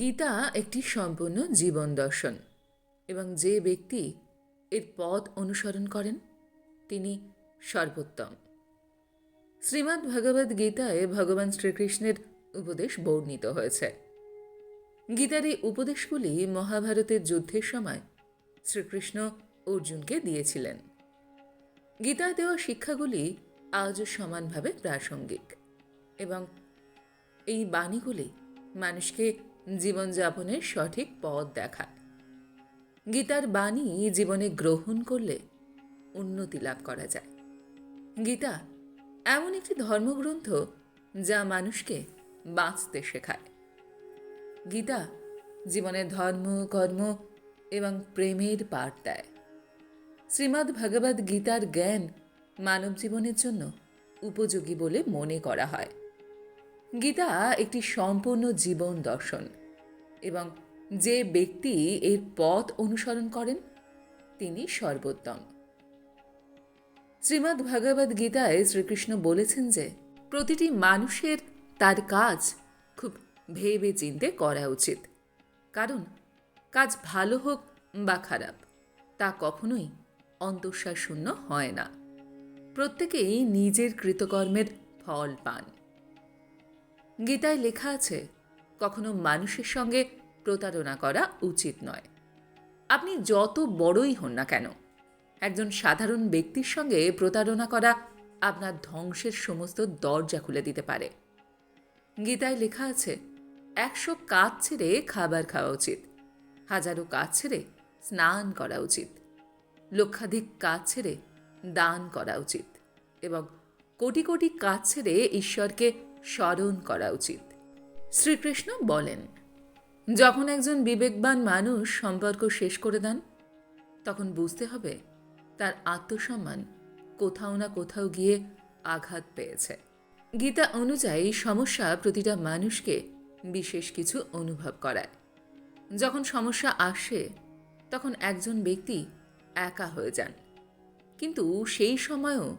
গীতা একটি সম্পূর্ণ জীবন দর্শন, এবং যে ব্যক্তি এর পথ অনুসরণ করেন, তিনি সর্বোত্তম। শ্রীমদ্ ভগবদ্ গীতায় ভগবান শ্রীকৃষ্ণের উপদেশ বর্ণিত হয়েছে। গীতার এই উপদেশগুলি মহাভারতের যুদ্ধের সময় শ্রীকৃষ্ণ অর্জুনকে দিয়েছিলেন। গীতা দেওয়া শিক্ষাগুলি আজও সমানভাবে প্রাসঙ্গিক, এবং এই বাণীগুলি মানুষকে জীবনযাপনের সঠিক পথ দেখায়। গীতার বাণী জীবনে গ্রহণ করলে উন্নতি লাভ করা যায়। গীতা এমন একটি ধর্মগ্রন্থ যা মানুষকে বাঁচতে শেখায়। গীতা জীবনে ধর্ম, কর্ম এবং প্রেমের পাঠ দেয়। শ্রীমদ্ ভগবদ্ গীতার জ্ঞান মানব জীবনের জন্য উপযোগী বলে মনে করা হয়। গীতা একটি সম্পূর্ণ জীবন দর্শন এবং যে ব্যক্তি এর পথ অনুসরণ করেন, তিনি সর্বোত্তম। শ্রীমদ্ ভগবদ্ গীতায় শ্রীকৃষ্ণ বলেছেন যে, প্রতিটি মানুষের তার কাজ খুব ভেবে চিনতে করা উচিত। কারণ, কাজ ভালো হোক বা খারাপ, তা কখনোই অন্তঃসার শূন্য হয় না। প্রত্যেকেই নিজের কৃতকর্মের ফল পান। গীতায় লেখা আছে, কখনো মানুষের সঙ্গে প্রতারণা করা উচিত নয়। আপনি যত বড়ই হন না কেন, একজন সাধারণ ব্যক্তির সঙ্গে প্রতারণা করা আপনার ধ্বংসের সমস্ত দরজা খুলে দিতে পারে। গীতায় লেখা আছে, একশো কাজ ছেড়ে খাবার খাওয়া উচিত, হাজারো কাজ ছেড়ে স্নান করা উচিত, লক্ষাধিক কাজ ছেড়ে দান করা উচিত এবং কোটি কোটি কাজ ছেড়ে ঈশ্বরকে স্মরণ করা উচিত। শ্রীকৃষ্ণ বলেন, যখন একজন বিবেকবান মানুষ সম্পর্ক শেষ করে দেন, তখন বুঝতে হবে তার আত্মসম্মান কোথাও না কোথাও গিয়ে আঘাত পেয়েছে। গীতা অনুযায়ী সমস্যা প্রতিটা মানুষকে বিশেষ কিছু অনুভব করায়। যখন সমস্যা আসে, তখন একজন ব্যক্তি একা হয়ে যান। কিন্তু সেই সময়ও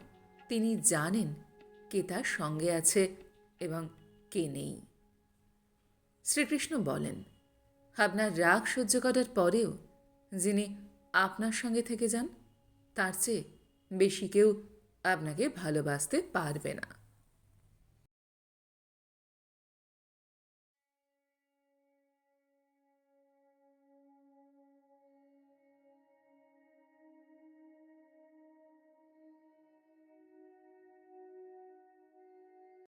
তিনি জানেন কে তার সঙ্গে আছে এবং কে নেই। শ্রীকৃষ্ণ বলেন, আপনার রাগ সহ্য করার পরেও যিনি আপনার সঙ্গে থেকে যান, তার চেয়ে বেশি কেউ আপনাকে ভালোবাসতে পারবে না।